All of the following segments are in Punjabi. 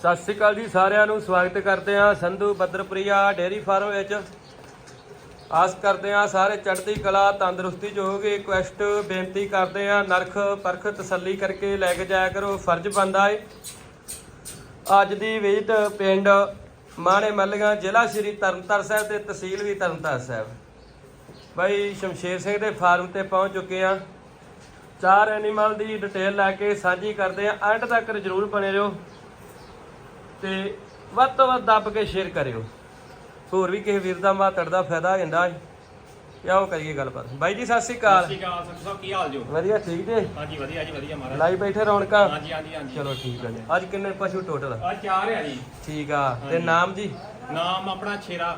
ਸਤਿ ਸ਼੍ਰੀ ਅਕਾਲ ਜੀ ਸਾਰਿਆਂ ਨੂੰ, ਸਵਾਗਤ ਕਰਦੇ ਹਾਂ ਸੰਧੂ ਬੱਦਰਪ੍ਰਿਆ ਡੇਅਰੀ ਫਾਰਮ ਵਿੱਚ। ਆਸ ਕਰਦੇ ਹਾਂ ਸਾਰੇ ਚੜ੍ਹਦੀ ਕਲਾ, ਤੰਦਰੁਸਤੀ ਚ ਹੋਗੇ ਰਿਕੁਐਸਟ ਬੇਨਤੀ ਕਰਦੇ ਹਾਂ, ਨਰਖ ਪਰਖ ਤਸੱਲੀ ਕਰਕੇ ਲੈ ਕੇ ਜਾਇਆ ਕਰੋ, ਫਰਜ਼ ਬੰਦਾ ਏ। ਅੱਜ ਦੀ ਵਿਜ਼ਿਟ ਪਿੰਡ ਮਾਣੇ ਮੱਲੀਆਂ ਜ਼ਿਲ੍ਹਾ ਸ਼੍ਰੀ ਤਰਨਤਾਰਨ ਸਾਹਿਬ ਤੇ ਤਹਿਸੀਲ ਵੀ ਤਰਨਤਾਰਨ ਸਾਹਿਬ। ਬਾਈ ਸ਼ਮਸ਼ੇਰ ਸਿੰਘ ਦੇ ਫਾਰਮ ਤੇ ਪਹੁੰਚ ਚੁੱਕੇ ਆ ਚਾਰ ਐਨੀਮਲ ਦੀ ਡਿਟੇਲ ਲੈ ਕੇ ਸਾਂਝੀ ਕਰਦੇ ਆ ਐਂਡ ਤੱਕ ਜਰੂਰ ਬਣੇ ਰਹੋ। ਤੇ ਵੱਧ ਤੋਂ ਵੱਧ ਦੱਬ ਕੇ ਸ਼ੇਅਰ ਕਰਿਓ। ਹੋਰ ਵੀ ਕਿਸੇ ਵੀਰ ਦਾ ਮਾਤੜ ਦਾ ਫਾਇਦਾ ਹੋ। ਜਾਂਦਾ ਹੈ ਕਿਉਂ ਕਰੀਏ ਗੱਲਬਾਤ ਬਾਈ ਜੀ ਸਤਿ ਸ਼੍ਰੀ ਅਕਾਲ। ਸਤਿ ਸ਼੍ਰੀ ਅਕਾਲ ਸੰਤ ਸਾਹਿਬ ਕੀ ਹਾਲ ਜੋ? ਵਧੀਆ ਠੀਕ ਜੇ? ਹਾਂਜੀ ਵਧੀਆ ਜੀ ਵਧੀਆ ਮਹਾਰਾਜ। ਲਾਈ ਬੈਠੇ ਰੌਣਕਾਂ? ਹਾਂਜੀ ਹਾਂਜੀ ਹਾਂਜੀ। ਚਲੋ ਠੀਕ ਹੈ ਜੀ। ਅੱਜ ਕਿੰਨੇ ਪਸ਼ੂ ਟੋਟਲ ਆ? ਚਾਰ ਆ ਜੀ। ਠੀਕ ਆ। ਤੇ। ਨਾਮ ਜੀ? ਨਾਮ ਆਪਣਾ ਛੇਰਾ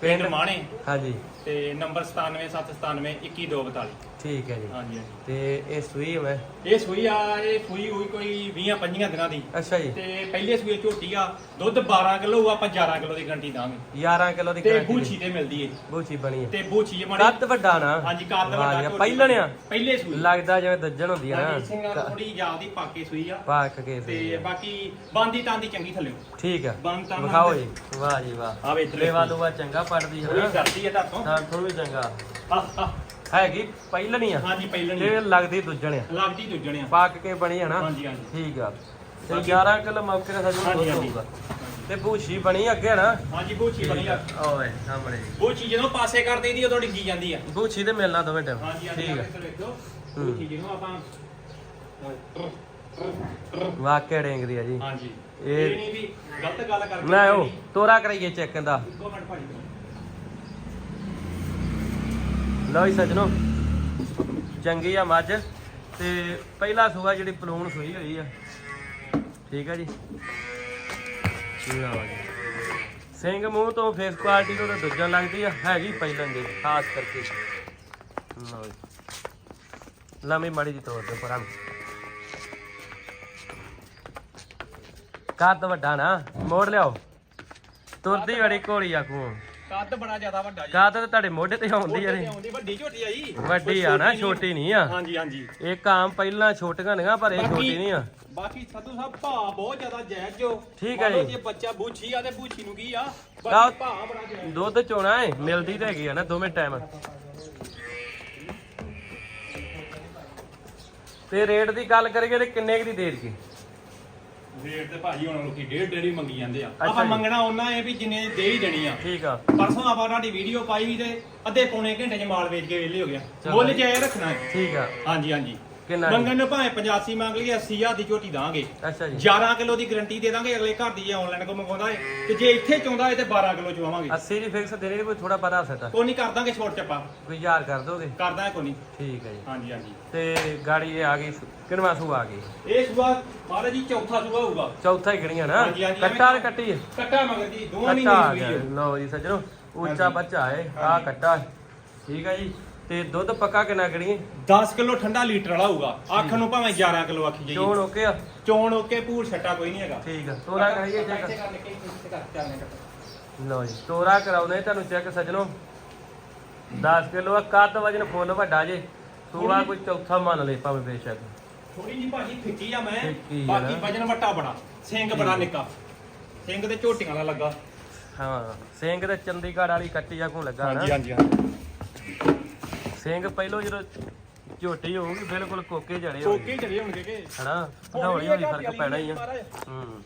ਪਿੰਡ? ਪਿੰਡ ਮਾਣੇ। ਹਾਂਜੀ। ਤੇ ਨੰਬਰ 97797 21242 ਠੀਕ ਹੈ ਜੀ। ਹਾਂਜੀ ਹਾਂਜੀ। ਤੇ ਇਹ ਸੂਈ ਮੈਂ ਇਹ ਸੂਈ ਆ ਇਹ ਸੂਈ ਹੋਈ ਕੋਈ 20 25 ਦਿਨਾਂ ਦੀ। ਅੱਛਾ ਜੀ। ਤੇ ਪਹਿਲੇ ਸੂਏ ਝੋਟੀ ਆ ਦੁੱਧ 12 ਕਿਲੋ ਆ ਆਪਾਂ 11 ਕਿਲੋ ਦੀ ਗਰੰਟੀ ਦਾਂਗੇ। 11 ਕਿਲੋ ਦੀ ਤੇ ਬੂਛੀ ਤੇ ਮਿਲਦੀ ਏ ਬੂਚੀ ਬਣੀ ਹੈ। ਤੇ ਬੂਛੀ ਇਹ ਮਾੜੀ ਕੱਦ ਵੱਡਾ ਨਾ। ਹਾਂਜੀ ਕੱਦ ਵਾਹ ਵੱਡਾ ਜੀ, ਝੋਟੀ ਪਹਿਲਣ ਆ। ਪਹਿਲੇ ਸੂਈ। ਲੱਗਦਾ ਜਿਵੇਂ ਦੱਜਣ ਹੁੰਦੀ ਆ ਹਾਂਜੀ ਸਿੰਘਾਂ ਨਾ ਥੋੜੀ ਜ਼ਿਆਦੀ ਪਾਕੇ ਸੂਈ ਆ। ਪਾਕ ਕੇ ਤੇ ਆ। ਬਾਕੀ ਬਾਂਦੀ ਤਾਂਦੀ ਚੰਗੀ ਥੱਲੇ। ਠੀਕ ਆ। ਬੰਦ ਤਾਂ ਵਿਖਾਓ ਜੀ। ਵਾਹ ਜੀ ਵਾਹ। ਆ ਵੇਖ ਲੈ ਲੇਵਾ ਲੂਵਾ ਚੰਗਾ ਪੜਦੀ ਹੈ ਥੋੜੀ ਨਾ ਕਰਦੀ ਹੈ ਤੁਹਾਤੋਂ ਤਾਂ ਥੋੜੀ ਵੀ ਚੰਗਾ। ਹਾਂ ਹਾਂ ਹੈਗੀ ਪਹਿਲਣੀ ਆ। ਹਾਂਜੀ ਪਹਿਲਾਂ ਤੇ ਲੱਗਦੀ ਦੁੱਜਣ ਆ ਲੱਗਦੀ ਦੂਜਣੇ ਆ ਪਾਕ ਕੇ ਬਣੀ ਹੈ ਨਾ? ਹਾਂਜੀ ਹਾਂਜੀ। ਠੀਕ ਆ। ਤੇ ਬਾਕੀ- 11 ਕਿਲੋ ਮੌਕੇ ਦਾ ਸਜੂ ਦੁੱਧ। ਹੋਊਗਾ। ਤੇ ਭੂਸ਼ੀ ਬਣੀ ਅੱਗੇ ਨਾ? ਹਾਂਜੀ ਬੂਚੀ ਬਣੀ ਆ। ਓਏ ਸਾਹਮਣੇ। ਬੂਚੀ ਜਦੋਂ ਪਾਸੇ ਕਰ ਦੇਈਦੀ ਉਦੋਂ ਡਿੱਗੀ ਜਾਂਦੀ ਆ? ਭੂਸ਼ੀ ਤੇ ਮਿਲਣਾ ਦੋਵੇਂ ਟਾਈਮ। ਹਾਂਜੀ ਠੀਕ ਆ। ਬੂਚੀ ਜਿਹਨੂੰ ਆਪਾਂ ਵਾਕਿਆ ਡੇਂਗਦੀ ਆ ਜੀ। ਹਾਂਜੀ। ਇਹ- ਨਹੀਂ ਵੀ ਗਲਤ ਗੱਲ ਕਰਕੇ ਨਾ ਉਹ ਤੋਰਾ ਕਰਾਈਏ ਚੈੱਕ ਦਾ। ਦੋ ਮਿੰਟ ਭਾਜੀ। ਲਓ ਜੀ ਸੱਜਣੋ, ਚੰਗੀ ਆ ਮੱਝ। ਤੇ ਪਹਿਲਾ ਸੂਆ ਜਿਹੜੀ ਪਲੂਣ ਸੂਈ ਹੋਈ ਆ। ਠੀਕ ਆ ਜੀ। ਲਓ ਜੀ। ਸਿੰਘ ਮੂੰਹ ਤੋਂ ਫੇਸ ਕੁਆਲਿਟੀ ਤੋਂ ਤਾਂ ਦੂਜਾ ਲੱਗਦੀ ਆ, ਹੈਗੀ ਪਹਿਲਾਂ ਦੀ, ਖਾਸ ਕਰਕੇ। ਲਓ ਜੀ। ਲੰਮੀ ਮਾੜੀ ਦੀ ਤੋੜ ਦੇ ਪਰਾਂ ਕੱਦ ਵੱਡਾ ਨਾ, ਮੋੜ ਲਿਆਓ। ਤੁਰਦੀ ਬੜੀ ਘੋੜੀ ਆਖੂ ਕੱਦ ਬੜਾ ਜ਼ਿਆਦਾ ਵੱਡਾ ਜੀ। ਕੱਦ ਤੇ ਤੁਹਾਡੇ ਮੋਢੇ ਤੇ ਆਉਂਦੀ ਆ ਉਹਦੇ ਤੇ ਰੇ ਆਉਂਦੀ ਵੱਡੀ ਝੋਟੀ ਆ ਜੀ। ਵੱਡੀ ਆ ਨਾ ਛੋਟੀ ਨਹੀਂ ਆ। ਹਾਂਜੀ ਹਾਂਜੀ। ਇਹ ਆਮ ਪਹਿਲਾਂ ਛੋਟੀਆਂ ਨੇਗਾ ਪਰ ਇਹ ਛੋਟੀ ਨਹੀਂ ਆ। ਬਾਕੀ ਸੱਧੂ ਸਾਹਿਬ ਭਾ ਬਹੁਤ ਜ਼ਿਆਦਾ ਜਾਇਜ਼ ਜੋ। ਠੀਕ ਮੰਨ ਲਓ ਜੀ। ਜੇ ਬੱਚਾ ਬੂਛੀ ਆ ਤੇ ਬੂਛੀ ਨੂੰ ਕੀ ਆ? ਬਾਕੀ ਭਾ ਬੜਾ ਜਾਇਜ਼ ਦੁੱਧ ਚੋਣਾ ਏ ਮਿਲਦੀ ਤਾਂ ਹੈਗੀ ਆ ਨਾ ਦੋਵੇਂ ਟਾਈਮ ਤੇ ਰੇਟ ਦੀ ਗੱਲ ਕਰੀਏ ਤੇ ਕਿੰਨੇ ਕੁ ਦੀ ਦੇ ਦਈਏ? ਰੇਟ ਤੇ ਭਾਜੀ ਹੁਣ ਲੋਕੀ ਡੇਢ ਡੇਢ ਹੀ ਮੰਗੀ ਜਾਂਦੇ ਆ। ਆਪਾਂ ਜੀ। ਮੰਗਣਾ ਉਹਨਾਂ ਇਹ ਵੀ ਜਿੰਨੇ ਦੀ ਹੀ ਦੇਣੀ ਆ। ਠੀਕ ਆ। ਪਰਸੋਂ ਆਪਾਂ ਤੁਹਾਡੀ ਵੀਡੀਓ ਪਾਈ ਤੇ ਅੱਧੇ ਪੌਣੇ ਘੰਟੇ 'ਚ ਮਾਲ ਵੇਚ ਕੇ ਵਿਹਲੇ ਹੋ ਗਿਆ। ਚਲੋ। ਮੁੱਲ ਜਾਇ ਰੱਖਣਾ। ਹੈ ਠੀਕ ਆ। ਹਾਂਜੀ ਹਾਂਜੀ। ਕਿੰਨਾ ਜੀ? ਮੰਗਣ ਨੂੰ ਭਾਵੇਂ 85 ਮੰਗ ਲਈਏ 80000 ਦੀ ਝੋਟੀ ਦਾਂਗੇ। ਅੱਛਾ ਜੀ। 11 ਕਿਲੋ ਦੀ ਗਾਰੰਟੀ ਦੇ ਦਾਂਗੇ ਅਗਲੇ ਘਰ ਦੀ ਜੇ ਆਨਲਾਈਨ ਕੋ ਮੰਗਵਾਉਂਦਾ ਏ ਤੇ ਜੇ ਇੱਥੇ ਚਾਹੁੰਦਾ ਏ ਤੇ 12 ਕਿਲੋ ਚਵਾਵਾਂਗੇ 80 ਦੀ ਫਿਕਸ ਦੇਣੀ ਕੋਈ ਥੋੜਾ ਪਤਾ ਸਕਦਾ ਕੋਈ ਨਹੀਂ ਕਰ ਦਾਂਗੇ ਛੋਟ ਚੱਪਾ। ਕੋਈ ਯਾਰ ਕਰ ਦੋਗੇ? ਕਰ ਦਾਂਗੇ ਕੋਈ ਨਹੀਂ। ਠੀਕ ਹੈ ਜੀ। ਹਾਂਜੀ ਹਾਂਜੀ। ਤੇ ਗਾੜੀ ਇਹ ਆ ਗਈ ਕਿੰਨਵਾ ਸੂ ਆ ਗਈ? ਇਹ ਸੂਆ ਮਹਾਰਾਜ ਜੀ ਚੌਥਾ ਸੂਆ ਹੋਊਗਾ। ਚੌਥਾ ਹੀ ਗਣੀਆਂ ਨਾ? ਹਾਂਜੀ, ਹਾਂਜੀ, ਕੱਟਾ ਐਵੇਂ- ਕੱਟੀ ਹੈ ਕੱਟਾ ਮਗਰ ਜੀ ਦੋਵਾਂ ਕੱਟਾ ਆ ਮਹੀਨੇ ਗਿਆ ਲਓ ਜੀ ਸੱਜਣੋ ਉੱਚਾ। ਬੱਚਾ ਹੈ ਆ। ਕੱਟਾ। ਠੀਕ ਹੈ ਜੀ। ਤੇ ਦੁੱਧ ਪੱਕਾ ਕਿੰਨਾ ਗਣੀਏ 10 ਕਿਲੋ ਠੰਡਾ ਲੀਟਰ ਵਾਲਾ ਹੋਊਗਾ। ਅੱਖ ਨੂੰ ਭਾਵੇਂ 11 ਕਿਲੋ ਆਖੀ ਜਾਈਏ। ਚੋਣ ਓਕੇ ਆ? ਚੋਣ ਓਕੇ ਭੂਰ ਛੱਟਾ ਕੋਈ ਨਹੀਂ ਹੈਗਾ। ਠੀਕ ਆ ਤੋਰਾ ਕਰਾਈਏ ਚੈੱਕ। ਲਓ ਜੀ ਤੋਰਾ ਕਰਾਉਨੇ ਤੁਹਾਨੂੰ ਚੈੱਕ ਸੱਜਣੋ। 10 ਕਿਲੋ ਆ ਕੱਦ ਵਜਨ ਫੁੱਲ ਵੱਡਾ ਜੇ। ਸੂਆ ਕੋਈ ਚੌਥਾ ਮੰਨ ਲੈ ਭਾਵੇਂ ਬੇਸ਼ੱਕ। ਥੋੜੀ ਜੀ ਭਾਜੀ ਫਿੱਕੀ ਆ ਮੈਂ। ਫਿੱਕੀ ਆ ਬਾਕੀ ਨਾ। ਵਜਨ ਵੱਟਾ ਬੜਾ। ਸਿੰਘ ਬੜਾ ਨਿੱਕਾ। ਸਿੰਘ ਤੇ ਝੋਟੀਆਂ ਦਾ ਲੱਗਾ। ਹਾਂ ਸਿੰਘ ਤੇ ਚੰਡੀਗੜ੍ਹ ਵਾਲੀ ਕੱਟੀ ਆ ਕੋ ਲੱਗਾ ਨਾ। ਹਾਂਜੀ ਹਾਂਜੀ। ਸਿੰਘ ਪਹਿਲੋਂ ਜਦੋਂ ਝੋਟੀ ਹੋਊਗੀ ਬਿਲਕੁਲ ਕੋਕੇ ਜੜੇ ਹੋਣਗੇ। ਕੋਕੇ ਚੜੇ ਹੋਣਗੇ ਕਿ? ਹਨਾ? ਹੁਣ ਹੌਲੀ ਹੌਲੀ ਫ਼ਰਕ ਪੈਣਾ ਹੀ ਆ। ਹੂੰ।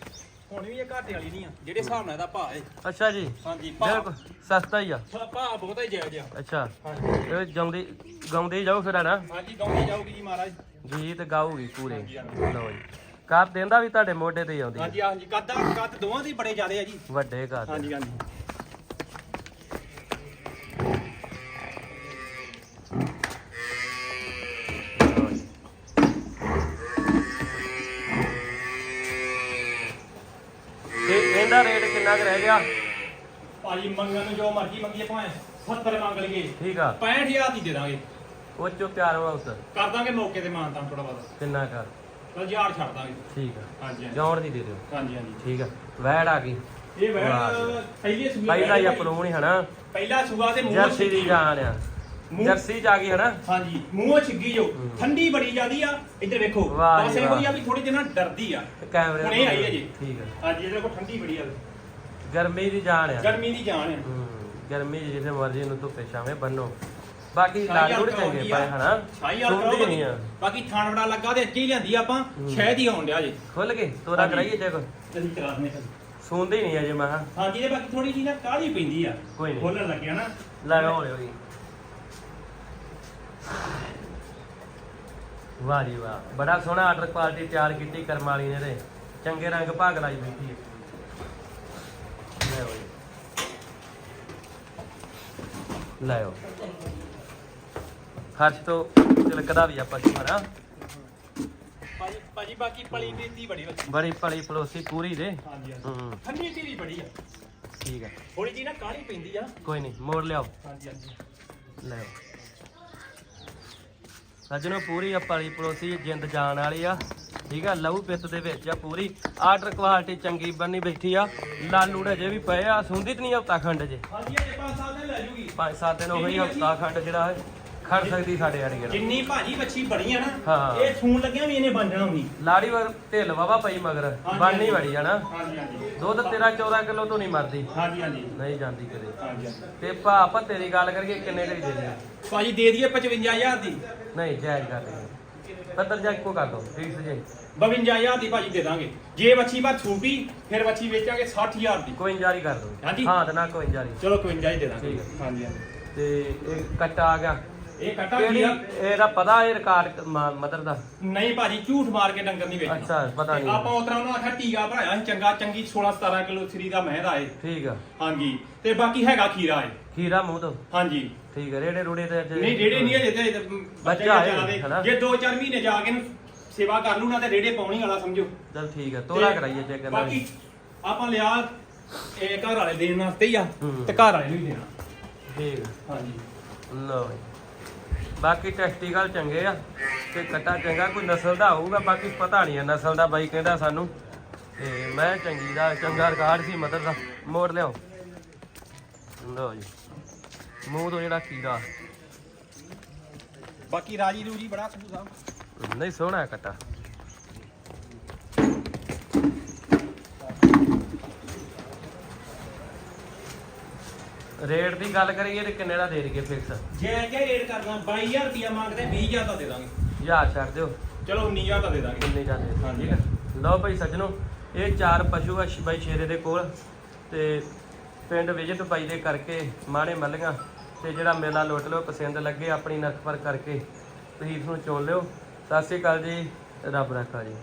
ਹੁਣ ਵੀ ਇਹ ਘਾਟੇ ਵਾਲੀ ਨਹੀਂ ਆ ਜਿਹੜੇ ਹਿਸਾਬ ਨਾਲ ਇਹਦਾ ਭਾਅ ਹੈ ਅੱਛਾ ਜੀ। ਹਾਂਜੀ ਭਾਅ। ਬਿਲਕੁਲ ਸਸਤਾ ਹੀ ਆ। ਭਾਅ ਬਹੁਤਾ ਹੀ ਜਾਇਜ਼ ਆ ਅੱਛਾ। ਹਾਂਜੀ। ਇਹ ਜਾਂਦੀ ਗਾਉਂਦੇ ਹੀ ਜਾਓ ਫਿਰ ਨਾ ਹਾਂਜੀ ਗਾਉਂਦੀ ਜਾਊਗੀ ਜੀ ਮਹਾਰਾਜ। ਗੀਤ ਗਾਊਗੀ ਪੂਰੇ। ਲਓ ਜੀ। ਕਰ ਦਿੰਦਾ ਵੀ ਤੁਹਾਡੇ ਮੋਢੇ ਤੇ ਹੀ ਆਉਂਦੀ ਆ। ਹਾਂਜੀ ਹਾਂਜੀ ਕੱਦ ਕੱਦ ਦੋਵਾਂ ਦੀ ਬੜੇ ਜ਼ਿਆਦੇ ਆ ਜੀ। ਵੱਡੇ ਕਰ ਹਾਂਜੀ ਹਾਂਜੀ। ਇਹਦਾ ਰੇਟ ਕਿੰਨਾ ਕੁ ਰਹਿ ਗਿਆ? ਭਾਜੀ ਮੰਗਣ ਨੂੰ ਜੋ ਮਰਜ਼ੀ ਮੰਗੀਏ ਭਾਵੇਂ 70 ਮੰਗ ਲਈਏ। ਠੀਕ ਆ। 65000 ਦੀ ਦੇ ਦਾਂਗੇ। ਉਹ ਚੋ ਪਿਆਰ ਵਾ ਉਸ ਕਰ ਦਾਂਗੇ ਮੌਕੇ ਤੇ ਮਾਨਤਾਂ ਥੋੜਾ ਬਹੁਤਾ। ਕਿੰਨਾ ਕਰ? ਚਲ ਹਜ਼ਾਰ ਛੱਡ ਦਾਂਗੇ। ਠੀਕ ਆ। ਹਾਂਜੀ ਜੌਣ ਦੀ ਦੇ ਦਿਓ। ਹਾਂਜੀ ਹਾਂਜੀ। ਠੀਕ ਆ। ਵੈੜ ਆ ਗਈ। ਇਹ ਵੈੜ। ਪਹਿਲੀ ਸੂਆ ਪਹਿਲਾ ਹੀ ਵੈੜ ਅਪਣੂਣ ਹੀ। ਹਨਾ? ਪਹਿਲਾ ਸੂਆ ਤੇ ਮੂੰਹ ਜਰਸੀ ਦੀ ਜਾਨ ਆ। ਮੂੰਹ- ਜਰਸੀ ਚ ਆ ਗਈ ਹਨਾ? ਹਾਂਜੀ ਮੂੰਹੋਂ ਛਿੱਗੀ ਜੋ। ਹੂੰ। ਠੰਡੀ ਬੜੀ ਜਾਂਦੀ ਆ ਇੱਧਰ ਵੇਖੋ। ਵਾਹ ਬਸ ਜੀ ਇਹੋ ਹੀ ਆ। ਵੀ ਥੋੜੀ ਜਿਹੀ ਨਾ ਡਰਦੀ ਆ। ਕੈਮਰੇ ਹੁਣੇ ਆਈ ਹੈ ਜੀ। ਠੀਕ ਹੈ ਹਾਂਜੀ ਇਹਦੇ ਕੋਲ ਠੰਡੀ ਬੜੀ ਆ। ਗਰਮੀ ਦੀ ਜਾਨ ਆ। ਗਰਮੀ ਦੀ ਜਾਨ ਆ। ਹੂੰ, ਗਰਮੀ 'ਚ ਜਿੱਥੇ ਮਰਜ਼ੀ ਨੂੰ ਧੁੱਪੇ ਛਾਵੇਂ ਬੰਨੋ। ਬਾਕੀ ਲਾਲ ਹਾਲ ਚੰਗੇ ਪਏ। ਹਨਾ? ਸ਼ਾਹੀ ਹਾਲ ਸੁਣਦੀ ਕਰਾਓ ਨਹੀਂ ਆ। ਬਾਕੀ ਥਾਣ ਬੜਾ ਲੱਗਾ ਤੇ ਅੱਗੇ ਹੀ ਲਿਆਂਦੀ ਆਪਾਂ। ਹੀ। ਆਉਣ ਡਿਆ ਜੀ। ਖੁੱਲ ਕੇ ਤੋਰਾ ਹਾਂਜੀ। ਕਰਾਈਏ ਜੇ ਕੋ ਅਸੀਂ ਦਿੰਦੇ ਹਾਂ ਸੁਣਦੀ ਨਹੀਂ ਅਜੇ ਮੈਂ ਕਿਹਾ। ਹਾਂਜੀ ਇਹ ਬਾਕੀ ਥੋੜੀ ਜਿਹੀ ਨਾ ਕਾਹਲੀ ਪੈਂਦੀ ਆ। ਕੋਈ ਨਹੀਂ। ਖੋਲਣ ਲੱਗਿਆ ਨਾ। ਲੈ ਹੌਲੀ ਹੌਲੀ। ਵਾਹ। ਜੀ ਵਾਹ। ਬੜਾ ਸੋਹਣਾ ਆਰਡਰ ਕੁਆਲਿਟੀ ਤਿਆਰ ਕੀਤੀ ਕਰਮ ਵਾਲੀ ਨੇ ਤੇ ਚੰਗੇ ਰੰਗ ਭਾਗ ਲਾਈ ਬੈਠੀ ਹੈ। ਲੈ ਓਏ ਲੈ ਓ ਤੋਂ ਤਿਲਕਦਾ ਵੀ ਆਪਾਂ ਜੀ ਹਨਾ ਭਾਜੀ ਭਾਜੀ ਬਾਕੀ ਪਲੀ ਕੀਤੀ ਬੜੀ ਵੱਡੀ ਬੜੀ ਭਲੀ ਪਲੋਸੀ ਪੂਰੀ ਦੇ। ਹਾਂਜੀ ਹਾਂਜੀ। ਹੂੰ। ਠੰਡੀ ਬੜੀ ਆ। ਠੀਕ ਹੈ। ਥੋੜੀ ਜਿਹੀ ਨਾ ਕਾਹਲੀ ਪੈਂਦੀ ਆ। ਕੋਈ ਨਹੀਂ ਮੋੜ ਲਿਆਓ। ਹਾਂਜੀ ਹਾਂਜੀ। ਲੈ ਸੱਜਣੋ ਪੂਰੀ ਆ ਪਲੀ ਪਲੋਸੀ ਜਿੰਦ ਜਾਣ ਵਾਲੀ ਆ। ਠੀਕ ਆ ਲਹੂ ਪਿੱਤ ਦੇ ਵਿੱਚ ਆ ਪੂਰੀ। ਆਰਡਰ ਕੁਆਲਿਟੀ ਚੰਗੀ ਬੰਨੀ ਬੈਠੀ ਆ। ਲਾਲੂ ਅਜੇ ਵੀ ਪਏ ਆ ਸੁੰਦੀ ਤੇ ਨਹੀਂ ਹਫਤਾ ਖੰਡ ਜੇ? ਹਾਂਜੀ ਇਹ 5 ਸਾਲ ਦੇ ਲੈ ਜੂਗੀ। ਪੰਜ ਸੱਤ ਦਿਨ ਉਹੀ ਹਫਤਾ ਖੰਡ ਜਿਹੜਾ ਹੈ। ਖੜ ਸਕਦੀ ਸਾਡੇ ਅੜੀਏ ਨਾਲ ਜਿੰਨੀ ਭਾਜੀ ਬੱਚੀ ਬੜੀ ਆ ਨਾ ਹਾਂ। ਇਹ ਸੂਣ ਲੱਗਿਆ ਵੀ ਇਹਨੇ ਬਣ ਜਾਣਾ ਹੁੰਦੀ ਲਾੜੀ ਵਰ ਢਿੱਲ ਵਾਵਾ ਪਈ ਮਗਰ ਹਾਂਜੀ, ਬਣਨੀ ਹਾਂਜੀ। ਬੜੀ ਆ ਨਾ। ਹਾਂਜੀ ਹਾਂਜੀ। ਦੁੱਧ ਤੇਰਾ 14 ਕਿਲੋ ਤੋਂ ਨਹੀਂ ਮਰਦੀ। ਹਾਂਜੀ ਹਾਂਜੀ। ਨਹੀਂ ਜਾਂਦੀ ਕਦੇ। ਹਾਂਜੀ ਤੇ ਭਾ ਆਪਾਂ ਤੇਰੀ ਗੱਲ ਕਰੀਏ ਕਿੰਨੇ ਕਰੀ ਦੇ ਦੇ ਭਾਜੀ ਦੇ ਦਈਏ 55000 ਦੀ। ਨਹੀਂ ਜਾਇਜ਼ ਕਰ ਦੇ ਪੱਤਰ ਜਾ ਇੱਕੋ ਕਰ ਦੋ 52000 ਦੀ ਭਾਜੀ ਦੇ ਦਾਂਗੇ। ਜੇ ਬੱਚੀ ਬਾਅਦ ਛੂਟੀ ਫਿਰ ਬੱਚੀ ਵੇਚਾਂਗੇ 60000 ਦੀ। ਕੋਈ ਜਾਰੀ ਕਰ ਦੋ। ਹਾਂਜੀ। ਹਾਂ ਤੇ ਨਾ ਕੋਈ ਜਾਰੀ। ਚਲੋ 51 ਹੀ ਦੇ ਦਾਂਗੇ। ਠੀਕ ਹੈ। ਹਾਂਜੀ ਹਾਂਜੀ। ਤੇ ਇਹ ਕੱਟਾ ਆ ਗਿਆ। ਇਹ ਕਟਾ ਕੀ ਕਿਹੜੀ? ਆ? ਇਹਦਾ ਪਤਾ ਇਹ ਰਿਕਾਰਡ ਮਦਰ ਦਾ। ਨਹੀਂ ਭਾਜੀ ਝੂਠ ਮਾਰ ਕੇ ਡੰਗਰ ਨਹੀਂ ਵੇਚਣਾ ਅੱਛਾ ਪਤਾ ਤੇ ਨਹੀਂ ਆਪਾਂ ਉਤਰਾ ਉਹਨਾਂ ਆਖਿਆ ਟੀਗਾ ਭਰਾਇਆ ਸੀ ਚੰਗਾ ਚੰਗੀ 16 17 ਕਿਲੋ ਸਰੀ ਦਾ ਮਹਿੰਦਾ ਏ ਠੀਕ ਆ। ਹਾਂਜੀ। ਤੇ ਬਾਕੀ ਹੈਗਾ ਖੀਰਾ ਏ ਖੀਰਾ ਮੂੰਹ ਤੋਂ? ਹਾਂਜੀ। ਠੀਕ ਹੈ ਰੇੜੇ ਰੂੜੇ ਤੇ ਅੱਜ ਨਹੀਂ ਰੇੜੇ ਨਹੀਂ ਅਜੇ ਤੇ ਬੱਚੇ ਬੱਚਾ ਏ, ਚਲਾ ਦੇ ਹਨਾ? ਜੇ 2-4 ਮਹੀਨੇ ਜਾ ਕੇ ਇਹਨੂੰ ਸੇਵਾ ਕਰ ਲੂ ਨਾ ਤੇ ਰੇੜੇ ਪਾਉਣੀ ਵਾਲਾ ਸਮਝੋ। ਚਲ ਠੀਕ ਹੈ ਤੋਲਾ ਤੇ ਕਰਾਈਏ ਚੈੱਕ ਕਰਨਾ ਬਾਕੀ ਆਪਾਂ ਲਿਆ ਇਹ ਘਰ ਵਾਲੇ ਦੇਣ ਵਾਸਤੇ ਹੀ ਆ ਹੂੰ। ਤੇ ਘਰ ਵਾਲੇ ਨੂੰ ਹੀ ਦੇਣਾ। ਠੀਕ ਆ, ਹਾਂਜੀ। ਲਓ ਜੀ। ਬਾਕੀ ਟੈਸਟੀਕਲ ਚੰਗੇ ਆ ਤੇ ਕੱਟਾ ਚੰਗਾ ਕੋਈ ਨਸਲ ਦਾ ਹੋਊਗਾ ਬਾਕੀ ਪਤਾ ਨਹੀਂ ਆ ਨਸਲ ਦਾ ਬਾਈ ਕਹਿੰਦਾ ਸਾਨੂੰ। ਤੇ ਮੈਂ ਚੰਗੀ ਦਾ ਚੰਗਾ ਰਿਕਾਰਡ ਸੀ ਮਦਰ ਦਾ। ਮੋੜ ਲਓ ਜੀ। ਮੂੰਹ ਤੋਂ ਜਿਹੜਾ ਕੀੜਾ। ਬਾਕੀ ਰਾਜੀ ਰੂਜੀ ਬੜਾ ਸੰਧੂ ਸਾਹਿਬ ਨਹੀਂ ਸੋਹਣਾ ਕੱਟਾ। ਰੇਟ ਦੀ ਗੱਲ ਕਰੀਏ ਤੇ ਕਿੰਨੇ ਦਾ ਦੇ ਦਈਏ ਫਿਕਸ ਜੇ ਕਿ ਰੇਟ ਕਰਨਾ 22000 ਰੁਪਿਆ ਮੰਗਦੇ 20000 ਤਾਂ ਦੇ ਦਾਂਗੇ। ਹਜ਼ਾਰ ਛੱਡ ਦਿਓ। ਚਲੋ 19000 ਤਾਂ ਦੇ ਦਾਂਗੇ। ਕਿੰਨੇ ਜਾਂਦੇ ਹਾਂਜੀ। ਠੀਕ ਹੈ। ਲਓ ਭਾਈ ਸੱਜਣੋ ਇਹ ਚਾਰ ਪਸ਼ੂ ਆ ਸ਼- ਬਾਈ ਸ਼ੇਰੇ ਦੇ ਕੋਲ ਤੇ ਪਿੰਡ ਵਿਜਿਟ ਬਾਈ ਦੇ ਕਰਕੇ ਮਾਣੇ ਮੱਲੀਆਂ ਤੇ ਜਿਹੜਾ ਮੇਲਾ ਲੁੱਟ ਲਿਓ ਪਸੰਦ ਲੱਗੇ ਆਪਣੀ ਨਰਖ ਪਰ ਕਰਕੇ ਤੁਸੀਂ ਇਸ ਨੂੰ ਚੁਣ ਲਿਓ। ਸਤਿ ਸ਼੍ਰੀ ਅਕਾਲ ਜੀ ਰੱਬ ਰੱਖਾ ਜੀ